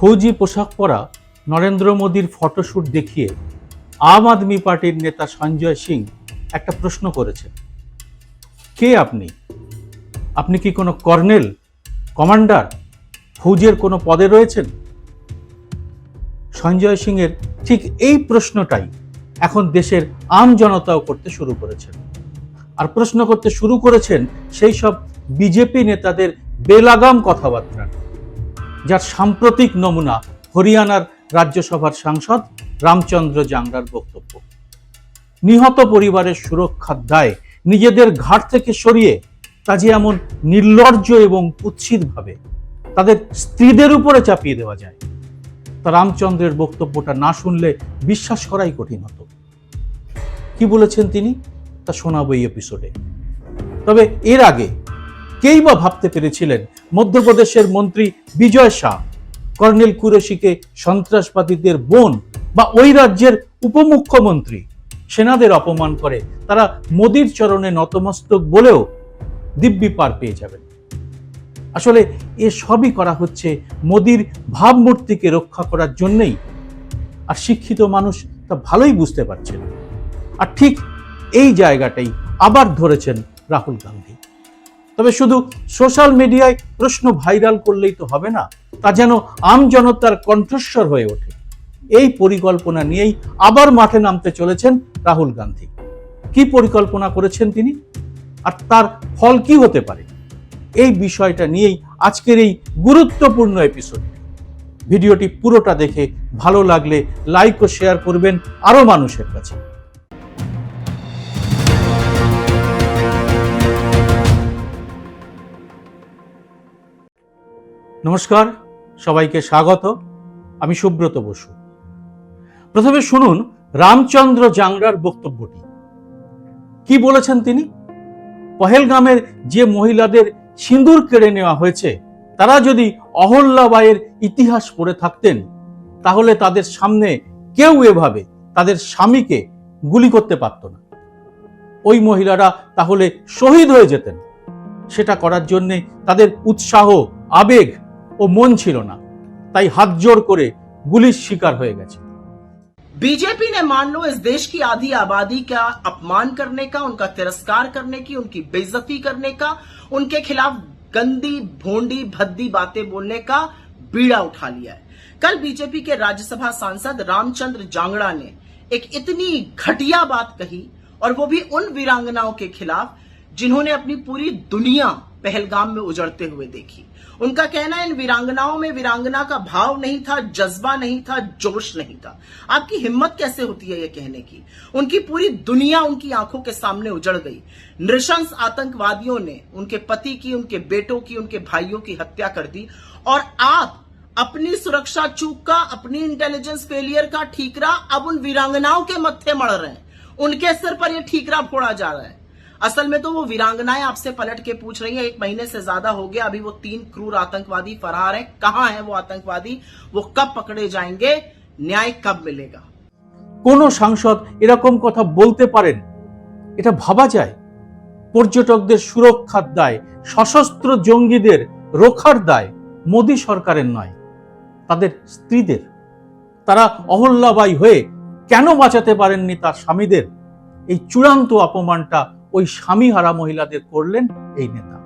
ফৌজি পোশাক পরা নরেন্দ্র মোদীর ফটোশ্যুট দেখিয়ে আম আদমি পার্টির নেতা সঞ্জয় সিং একটা প্রশ্ন করেছেন। কে আপনি? আপনি কি কোনো কর্নেল, কমান্ডার, ফৌজের কোনো পদে রয়েছেন? সঞ্জয় সিংয়ের ঠিক এই প্রশ্নটাই এখন দেশের আম জনতাও করতে শুরু করেছেন। আর প্রশ্ন করতে শুরু করেছেন সেই সব বিজেপি নেতাদের বেলাগাম কথাবার্তা যার সাম্প্রতিক নমুনা হরিয়ানার রাজ্যসভার সাংসদ রামচন্দ্র জাংরার বক্তব্য। নিহত পরিবারের সুরক্ষার দায় নিজেদের ঘাট থেকে সরিয়ে তা যে এমন নির্লজ্জ এবং কুৎসিতভাবে তাদের স্ত্রীদের উপরে চাপিয়ে দেওয়া যায়, তা রামচন্দ্রের বক্তব্যটা না শুনলে বিশ্বাস করাই কঠিন হতো। কি বলেছেন তিনি? তা শোনাবো এই এপিসোডে তবে এর আগে কেই বা ভাবতে পেরেছিলেন? মধ্যপ্রদেশের মন্ত্রী বিজয় শাহ, কর্নেল কুরেশিকে সন্ত্রাসবাদীদের বোন বা ওই রাজ্যের উপমুখ্যমন্ত্রী, সেনাদের অপমান করে তারা মোদির চরণে নতমস্তক বলেও দিব্যি পার পেয়ে যাবেন। আসলে এ সবই করা হচ্ছে মোদির ভাবমূর্তিকে রক্ষা করার জন্যই। আর শিক্ষিত মানুষ তা ভালোই বুঝতে পারছেন। আর ঠিক এই জায়গাটাই আবার ধরেছেন রাহুল গান্ধী। তবে শুধু সোশ্যাল মিডিয়ায় প্রশ্ন ভাইরাল করলেই তো হবে না, তা যেন আম জনতার কণ্ঠস্বর হয়ে ওঠে। এই পরিকল্পনা নিয়েই আবার মাঠে নামতে চলেছেন রাহুল গান্ধী। কি পরিকল্পনা করেছেন তিনি? আর তার ফল কি হতে পারে? এই বিষয়টা নিয়েই আজকের এই গুরুত্বপূর্ণ এপিসোড ভিডিওটি পুরোটা দেখে ভালো লাগলে লাইক ও শেয়ার করবেন আরও মানুষের কাছে। নমস্কার, সবাইকে স্বাগত। আমি সুব্রত বসু। প্রথমে শুনুন রামচন্দ্র জাংরার বক্তব্যটি। কি বলেছেন তিনি? পহেলগামের যে মহিলাদের সিঁদুর কেড়ে নেওয়া হয়েছে, তারা যদি অহল্যাবাইয়ের ইতিহাস পড়ে থাকতেন, তাহলে তাদের সামনে কেউ এভাবে তাদের স্বামীকে গুলি করতে পারত না। ওই মহিলারা তাহলে শহীদ হয়ে যেতেন। সেটা করার জন্যে তাদের উৎসাহ, আবেগ ও মন ছিল না তাই হাত জোড় করে গুলির শিকার হয়ে গেছে बीजेपी ने मान लो इस देश की आधी आबादी का अपमान करने का उनका तिरस्कार करने की उनकी बेइज्जती करने का उनके खिलाफ गंदी भोंडी भद्दी बातें बोलने का बीड़ा उठा लिया है कल बीजेपी के राज्यसभा सांसद रामचंद्र जांगड़ा ने एक इतनी घटिया बात कही और वो भी उन वीरांगनाओं के खिलाफ जिन्होंने अपनी पूरी दुनिया पहलगाम में उजड़ते हुए देखी। उनका कहना है इन वीरांगनाओं में वीरांगना का भाव नहीं था, जज्बा नहीं था, जोश नहीं था। आपकी हिम्मत कैसे होती है ये कहने की? उनकी पूरी दुनिया उनकी आँखों के सामने उजड़ गई। नृशंस आतंकवादियों ने उनके पति की, उनके बेटों की, उनके भाइयों की हत्या कर दी और आप अपनी सुरक्षा चूक का अपनी इंटेलिजेंस फेलियर का ठीकरा अब उन वीरांगनाओं के मत्थे मड़ रहे हैं। उनके सिर पर यह ठीकरा फोड़ा जा रहा है। असल में तो वो वीरांगनाएं आपसे पलट के पूछ रही हैं एक महीने से ज्यादा हो गया अभी वो तीन क्रूर आतंकवादी फरार हैं कहां है वो आतंकवादी वो कब पकड़े जाएंगे न्याय कब मिलेगा কোনো সাংসদ এরকম কথা বলতে পারেন এটা ভাবা যায় পর্যটকদের সুরক্ষার দায় সশস্ত্র জঙ্গিদের রক্ষার দায় মোদী সরকারের নয় তাদের স্ত্রীদের তারা অহল্যাবাই হয়ে কেন বাঁচাতে পারেননি তার স্বামীদের এই চূড়ান্ত অপমানটা ওই স্বামীহারা মহিলাদের করলেন এই নেতা।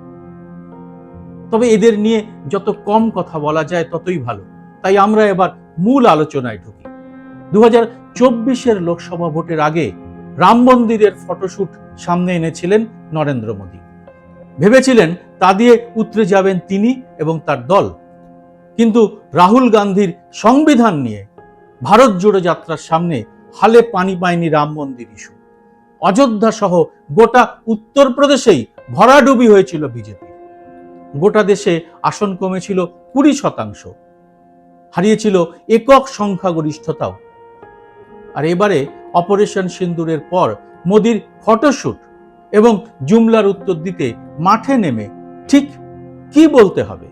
তবে এদের নিয়ে যত কম কথা বলা যায় ততই ভালো। তাই আমরা এবার মূল আলোচনায় ঢুকি। দু হাজার চব্বিশের লোকসভা ভোটের আগে রাম মন্দিরের ফটোশুট সামনে এনেছিলেন নরেন্দ্র মোদী। ভেবেছিলেন তা দিয়ে উতরে যাবেন তিনি এবং তার দল। কিন্তু রাহুল গান্ধীর সংবিধান নিয়ে ভারত জোড়ো যাত্রার সামনে হালে পানি পায়নি রাম মন্দির ইস্যু। অযোধ্যা সহ গোটা উত্তরপ্রদেশেই ভরাডুবি হয়েছিল বিজেপি। গোটা দেশে আসন কমেছিল কুড়ি শতাংশ। হারিয়েছিল একক সংখ্যাগরিষ্ঠতাও। আর এবারে অপারেশন সিন্দুরের পর মোদির ফটোশুট এবং জুমলার উত্তর দিতে মাঠে নেমে ঠিক কি বলতে হবে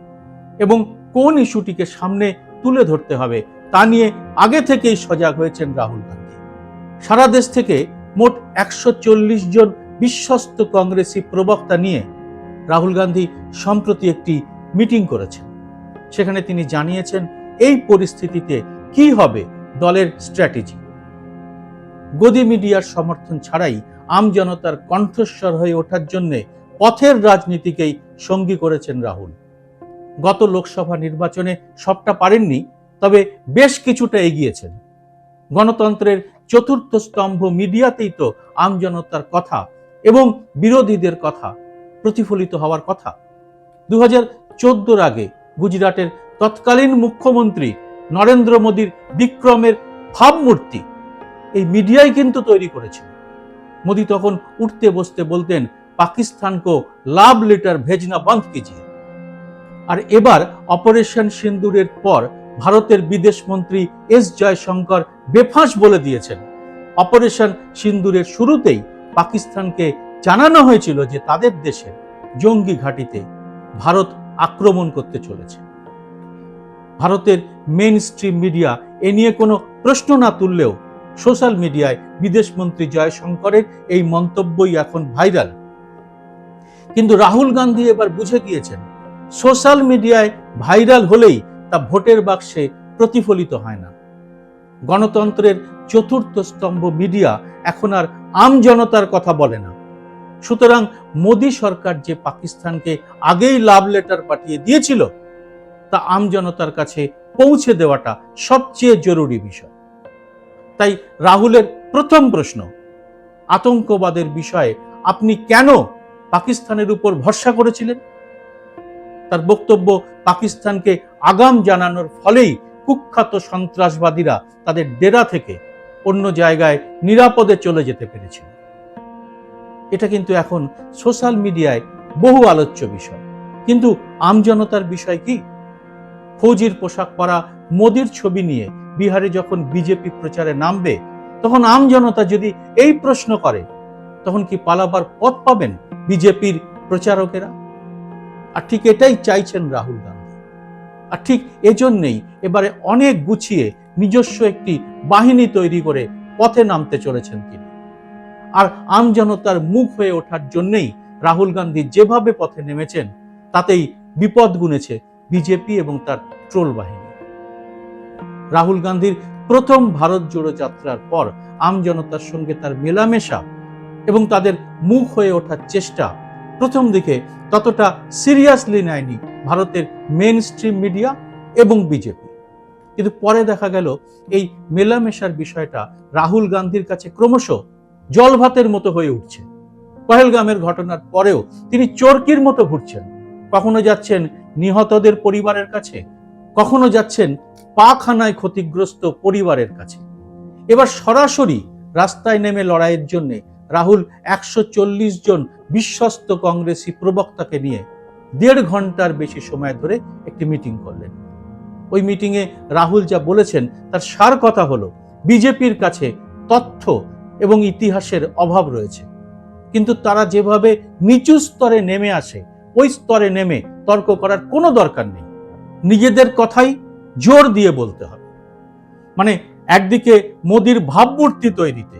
এবং কোন ইস্যুটিকে সামনে তুলে ধরতে হবে তা নিয়ে আগে থেকেই সজাগ হয়েছেন রাহুল গান্ধী। সারা দেশ থেকে মোট একশো চল্লিশ জন বিশ্বস্ত কংগ্রেসি প্রবক্তা নিয়ে রাহুল গান্ধী সম্প্রতি একটি মিটিং করেছেন। সেখানে তিনি জানিয়েছেন, এই পরিস্থিতিতে কি হবে দলের স্ট্র্যাটেজি? গদি মিডিয়ার সমর্থন ছাড়াই আম জনতার কণ্ঠস্বর হয়ে ওঠার জন্যে পথের রাজনীতিকেই সঙ্গী করেছেন রাহুল। গত লোকসভা নির্বাচনে সবটা পারেননি, তবে বেশ কিছুটা এগিয়েছেন। গণতন্ত্রের চতুর্থ স্তম্ভ মিডিয়াতেই তো আম জনতার কথা এবং বিরোধীদের কথা, প্রতিফলিত হওয়ার কথা। দু হাজার আগে গুজরাটের তৎকালীন মুখ্যমন্ত্রী নরেন্দ্র মোদীর বিক্রমের ভাবমূর্তি এই মিডিয়াই কিন্তু তৈরি করেছিল। মোদী তখন উঠতে বসতে বলতেন পাকিস্তান কো লাভ লেটার ভেজনা বন্ধ কিজিয়ে। আর এবার অপারেশন সিন্দুরের পর ভারতের বিদেশ মন্ত্রী এস জয়শঙ্কর বেফাঁস বলে দিয়েছেন। অপারেশন সিন্দুরের শুরুতেই পাকিস্তানকে জানানো হয়েছিল যে তাদের দেশের জঙ্গি ঘাঁটিতে ভারত আক্রমণ করতে চলেছে। ভারতের মেইন স্ট্রিম মিডিয়া এ নিয়ে কোনো প্রশ্ন না তুললেও সোশ্যাল মিডিয়ায় বিদেশমন্ত্রী জয়শঙ্করের এই মন্তব্যই এখন ভাইরাল কিন্তু রাহুল গান্ধী এবার বুঝে গিয়েছেন সোশ্যাল মিডিয়ায় ভাইরাল হলেই তা ভোটের বাক্সে প্রতিফলিত হয় না। গণতন্ত্রের চতুর্থ স্তম্ভ মিডিয়া এখন আর আম জনতার কথা বলে না। সুতরাং মোদী সরকার যে পাকিস্তানকে আগেই লাভ লেটার পাঠিয়ে দিয়েছিল, তা আম জনতার কাছে পৌঁছে দেওয়াটা সবচেয়ে জরুরি বিষয়। তাই রাহুলের প্রথম প্রশ্ন, আতঙ্কবাদের বিষয়ে আপনি কেন পাকিস্তানের উপর ভরসা করেছিলেন? তার বক্তব্য, পাকিস্তানকে আগাম জানানোর ফলেই কুখ্যাত সন্ত্রাসবাদীরা তাদের ডেরা থেকে অন্য জায়গায় নিরাপদে চলে যেতে পেরেছিল। এটা কিন্তু এখন সোশ্যাল মিডিয়ায় বহু আলোচ্য বিষয়। কিন্তু আমজনতার বিষয় কি? ফৌজির পোশাক পরা মোদির ছবি নিয়ে বিহারে যখন বিজেপি প্রচারে নামবে, তখন আমজনতা যদি এই প্রশ্ন করে, তখন কি পালাবার পথ পাবেন বিজেপির প্রচারকেরা? আর ঠিক এটাই চাইছেন রাহুল গান্ধী আর ঠিক এজন্যেই এবারে অনেক গুছিয়ে নিজস্ব একটি বাহিনী তৈরি করে পথে নামতে চলেছেন তিনি। আর আমজনতার মুখ হয়ে ওঠার জন্যেই রাহুল গান্ধী যেভাবে পথে নেমেছেন, তাতেই বিপদ গুনেছে বিজেপি এবং তার ট্রোল বাহিনী। রাহুল গান্ধীর প্রথম ভারত জোড়ো যাত্রার পর আমজনতার সঙ্গে তার মেলামেশা এবং তাদের মুখ হয়ে ওঠার চেষ্টা প্রথম দিকে ততটা সিরিয়াসলি নেয়নি ভারতের মেন স্ট্রিম মিডিয়া এবং বিজেপি কিন্তু পরে দেখা গেল এই মেলামেশার বিষয়টা রাহুল গান্ধীর কাছে ক্রমশ জলভাতের মতো হয়ে উঠছে। পহেলগামের ঘটনার পরেও তিনি চরকির মতো ঘুরছেন। কখনো যাচ্ছেন নিহতদের পরিবারের কাছে, কখনো যাচ্ছেন পাখানায় ক্ষতিগ্রস্ত পরিবারের কাছে। এবার সরাসরি রাস্তায় নেমে লড়াইয়ের জন্য রাহুল একশো চল্লিশ জন বিশ্বস্ত কংগ্রেসি প্রবক্তাকে নিয়ে দেড় ঘণ্টার বেশি সময় ধরে একটি মিটিং করলেন। ওই মিটিংয়ে রাহুল যা বলেছেন, তার সার কথা হলো, বিজেপির কাছে তথ্য এবং ইতিহাসের অভাব রয়েছে। কিন্তু তারা যেভাবে নিচু স্তরে নেমে আসে, ওই স্তরে নেমে তর্ক করার কোনো দরকার নেই। নিজেদের কথাই জোর দিয়ে বলতে হবে। মানে একদিকে মোদির ভাবমূর্তি তৈরিতে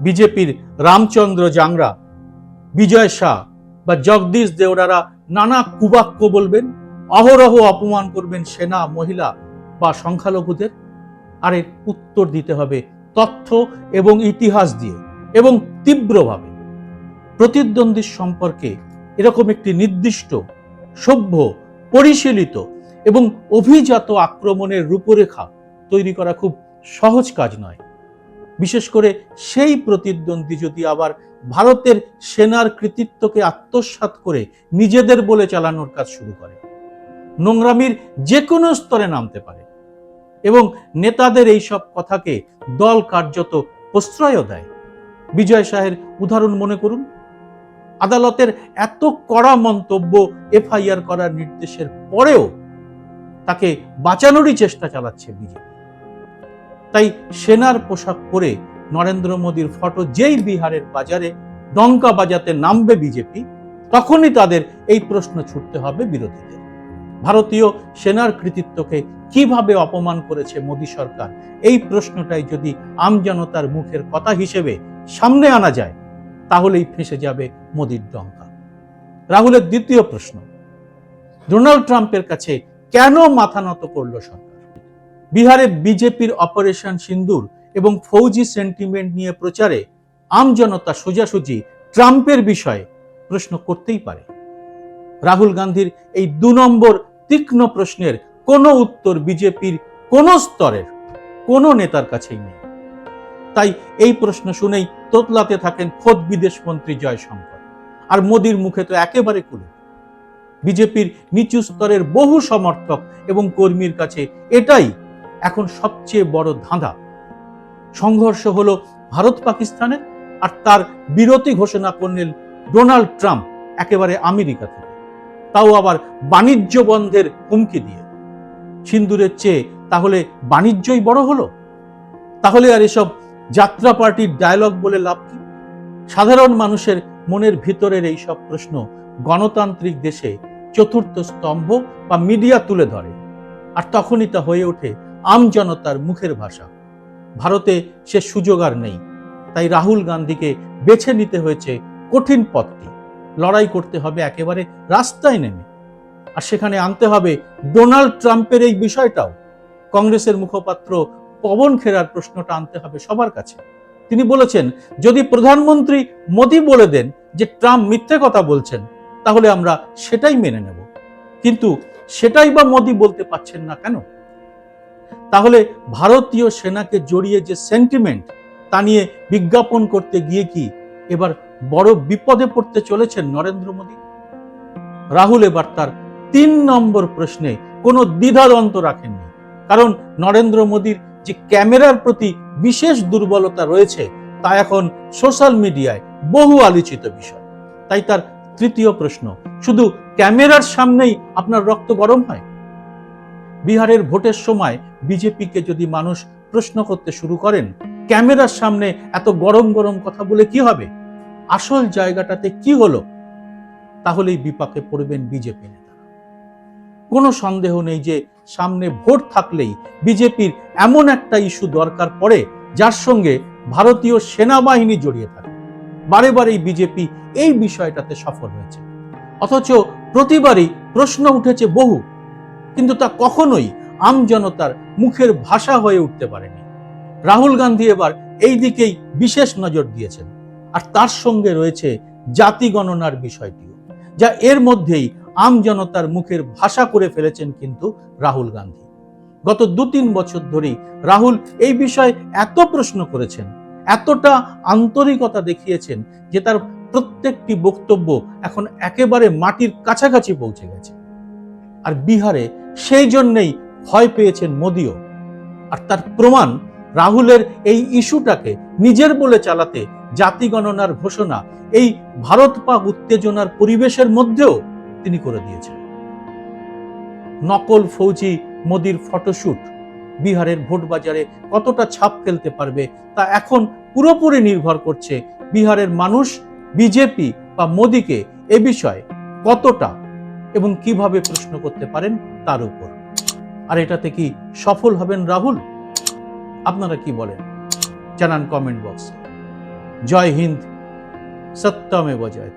বিজেপির রামচন্দ্র জাংরা, বিজয় শাহ বা জগদীশ দেওরারা নানা কুবাক্য বলবেন, অহরহ অপমান করবেন সেনা, মহিলা বা সংখ্যালঘুদের। আর এর উত্তর দিতে হবে তথ্য এবং ইতিহাস দিয়ে এবং তীব্রভাবে। প্রতিদ্বন্দ্বীর সম্পর্কে এরকম একটি নির্দিষ্ট, সভ্য, পরিশীলিত এবং অভিজাত আক্রমণের রূপরেখা তৈরি করা খুব সহজ কাজ নয়। বিশেষ করে সেই প্রতিদ্বন্দ্বী যদি আবার ভারতের সেনার কৃতিত্বকে আত্মসাৎ করে নিজেদের বলে চালানোর কাজ শুরু করে, নোংরামির যে কোনো স্তরে নামতে পারে এবং নেতাদের এই সব কথাকে দল কার্যত প্রশ্রয়ও দেয়। বিজয় শাহের উদাহরণ মনে করুন। আদালতের এত কড়া মন্তব্য এফআইআর করার নির্দেশের পরেও তাকে বাঁচানোরই চেষ্টা চালাচ্ছে বিজেপি। তাই সেনার পোশাক পরে নরেন্দ্র মোদীর ফটো যেই বিহারের বাজারে ডঙ্কা বাজাতে নামবে বিজেপি, তখনই তাদের এই প্রশ্ন ছুটতে হবে বিরোধীদের। ভারতীয় সেনার কৃতিত্বকে কীভাবে অপমান করেছে মোদী সরকার, এই প্রশ্নটাই যদি আমজনতার মুখের কথা হিসেবে সামনে আনা যায়, তাহলেই ফেঁসে যাবে মোদির ডঙ্কা। রাহুলের দ্বিতীয় প্রশ্ন, ডোনাল্ড ট্রাম্পের কাছে কেন মাথা নত করল সরকার? বিহারে বিজেপির অপারেশন সিন্দুর এবং ফৌজি সেন্টিমেন্ট নিয়ে প্রচারে আমজনতা সোজাসুজি ট্রাম্পের বিষয়ে প্রশ্ন করতেই পারে। রাহুল গান্ধীর এই দু নম্বর তীক্ষ্ণ প্রশ্নের কোনো উত্তর বিজেপির কোনো স্তরের, কোনো নেতার কাছেই নেই। তাই এই প্রশ্ন শুনেই তোতলাতে থাকেন খোদ বিদেশমন্ত্রী জয়শঙ্কর। আর মোদির মুখে তো একেবারে কুলো। বিজেপির নিচু স্তরের বহু সমর্থক এবং কর্মীর কাছে এটাই এখন সবচেয়ে বড় ধাঁধা। সংঘর্ষ হলো ভারত পাকিস্তানের আর তার বিরতি ঘোষণা করলেন ডোনাল্ড ট্রাম্প একেবারে আমেরিকা থেকে। তাও আবার বাণিজ্য বন্ধের হুমকি দিয়ে। সিন্দুরের চেয়ে তাহলে বাণিজ্যই বড় হলো? তাহলে আর এসব যাত্রা পার্টির ডায়লগ বলে লাভ কি? সাধারণ মানুষের মনের ভিতরের এই সব প্রশ্ন গণতান্ত্রিক দেশে চতুর্থ স্তম্ভ বা মিডিয়া তুলে ধরে। আর তখনই তা হয়ে ওঠে আম জনতার মুখের ভাষা। ভারতে সে সুযোগ আর নেই। তাই রাহুল গান্ধীকে বেছে নিতে হয়েছে কঠিন পথটি। লড়াই করতে হবে একেবারে রাস্তায় নেমে। আর সেখানে আনতে হবে ডোনাল্ড ট্রাম্পের এই বিষয়টাও। কংগ্রেসের মুখপাত্র পবন খেরার প্রশ্নটা আনতে হবে সবার কাছে। তিনি বলেছেন, যদি প্রধানমন্ত্রী মোদী বলে দেন যে ট্রাম্প মিথ্যে কথা বলছেন, তাহলে আমরা সেটাই মেনে নেব। কিন্তু সেটাই বা মোদী বলতে পারছেন না কেন? তাহলে ভারতীয় সেনাকে জড়িয়ে যে সেন্টিমেন্ট তা নিয়ে বিজ্ঞাপন করতে গিয়ে কি এবার বড় বিপদে পড়তে চলেছেন নরেন্দ্র মোদী? রাহুল এবার তার তিন নম্বর প্রশ্নে কোনো দ্বিধাদ্বন্দ্ব রাখেননি। কারণ নরেন্দ্র মোদীর যে ক্যামেরার প্রতি বিশেষ দুর্বলতা রয়েছে, তা এখন সোশ্যাল মিডিয়ায় বহু আলোচিত বিষয়। তাই তার তৃতীয় প্রশ্ন, শুধু ক্যামেরার সামনেই আপনার রক্ত গরম হয়? বিহারের ভোটের সময় বিজেপিকে যদি মানুষ প্রশ্ন করতে শুরু করেন, ক্যামেরার সামনে এত গরম গরম কথা বলে কি হবে? আসল জায়গাটাতে কি হলো? তাহলেই বিপাকে পড়বেন বিজেপি নেতারা। কোনো সন্দেহ নেই যে সামনে ভোট থাকলেই বিজেপির এমন একটা ইস্যু দরকার পড়ে, যার সঙ্গে ভারতীয় সেনাবাহিনী জড়িয়ে থাকে। বারে বারেই বিজেপি এই বিষয়টাতে সফল হয়েছে। অথচ প্রতিবারই প্রশ্ন উঠেছে বহু কিন্তু তা কখনোই আমজনতার মুখের ভাষা হয়ে উঠতে পারেনি। রাহুল গান্ধী এবার এই দিকেই বিশেষ নজর দিয়েছেন। আর তার সঙ্গে রয়েছে জাতি গণনার বিষয়টিও, যা এর মধ্যেই আমজনতার মুখের ভাষা করে ফেলেছেন কিন্তু রাহুল গান্ধী। গত দু তিন বছর ধরেই রাহুল এই বিষয়ে এত প্রশ্ন করেছেন, এতটা আন্তরিকতা দেখিয়েছেন যে তার প্রত্যেকটি বক্তব্য এখন একেবারে মাটির কাছাকাছি পৌঁছে গেছে। আর বিহারে সেই জন্যেই ভয় পেয়েছেন মোদিও। আর তার প্রমাণ রাহুলের এই ইস্যুটাকে নিজের বলে চালাতে জাতি গণনার ঘোষণা এই ভারত পাক উত্তেজনার পরিবেশের মধ্যেও তিনি করে দিয়েছেন। নকল ফৌজি মোদির ফটোশুট বিহারের ভোট বাজারে কতটা ছাপ ফেলতে পারবে তা এখন পুরোপুরি নির্ভর করছে বিহারের মানুষ, বিজেপি বা মোদিকে এ বিষয়ে কতটা এবং কীভাবে প্রশ্ন করতে পারেন তার উপর। আর এটাতে কি সফল হবেন রাহুল? আপনারা কি বলেন? জানান কমেন্ট বক্সে। জয় হিন্দ। সত্যমে বজয়